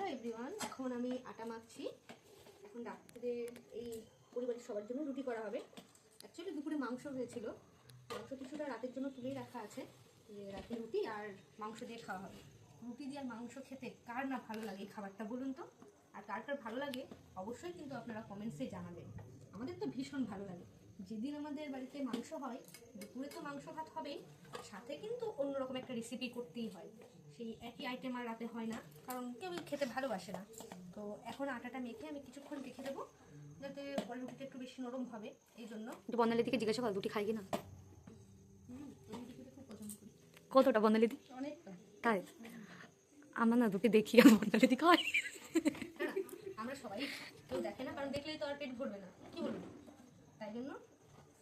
Hello everyone, এখন আমি আটা মাখছি। এখন রাত্রে এই পরিবারের সবার জন্য রুটি করা হবে। অ্যাকচুয়ালি দুপুরে মাংস হয়েছিল। মাংস কিছুটা রাতের জন্য তুলেই রাখা আছে। রাতে রুটি আর মাংস দিয়ে খাওয়া হবে। রুটি দিয়ে আর মাংস খেতে কার না ভালো লাগে এই খাবারটা বলুন তো? আর কার কার ভালো লাগে অবশ্যই কিন্তু আপনারা কমেন্টসে জানাবেন। আমাদের তো ভীষণ ভালো লাগে। যেদিন আমাদের বাড়িতে মাংস হয়, দুপুরে তো মাংস ভাত হবেই। সাথে কিন্তু অন্যরকম একটা রেসিপি করতেই হয়। সেই একই আইটেম আর রাতে হয় না। কারণ কেউ খেতে ভালোবাসে না। তো এখন আটাটা মেখে আমি কিছুক্ষণ রেখে দেবো যাতে রুটিটা একটু বেশি নরম হবে এই জন্য। একটু দিকে জিজ্ঞাসা কর রুটি খাই কিনা। কতটা বর্ণালীদি অনেকটা। তাই? আমার না রুটি দেখি আর বর্ণালীদি খায়। হ্যাঁ আমরা সবাই খাই। কেউ দেখে না কারণ দেখলেই তো আর পেট ভরবে না। কি বলব? তাই জন্য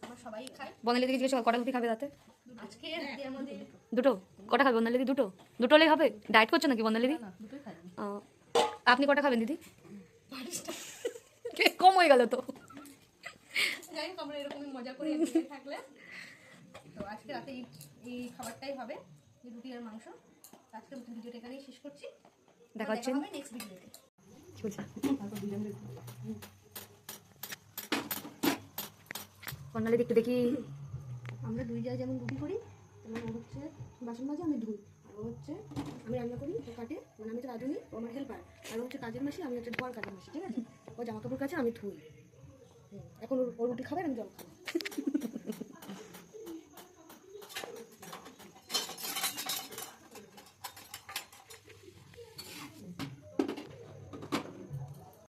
আমরা সবাই খাই। বর্ণালীদিকে জিজ্ঞাসা কর কটা রুটি খাবে রাতে? আজকে আমাদের দুটো? কটা খাবে বর্ণালীদি দুটো? দুটো হলেই হবে? ডায়েট করছ নাকি দুটোই খাই। ও, আপনি কটা খাবেন দিদি? কম হয়ে গেল তো। যাই হোক আমরা এরকমই মজা করে থাকলে। তো আজকে রাতে এই এই খাবারটাই হবে এই রুটি আর মাংস। আজকে ভিডিওটা এখানেই শেষ করছি। দেখা হচ্ছে। নেক্সট ভিডিওতে একটু দেখি। আমরা দুই জায়গায় যেমন রুটি করি তেমন ও হচ্ছে বাসন মাজে আমি ধুই। আর ও হচ্ছে আমি রান্না করি, ও কাটে মানে আমি তো রাজুনি ও আমার হেল্পার আর হচ্ছে কাজের মাসি, আমি হচ্ছে ধোয়ার কাজের মাসি, ঠিক আছে? ও জামা কাপড় কাছে, আমি থুই এখন ও- ও রুটি খাবে আমি জল খাব।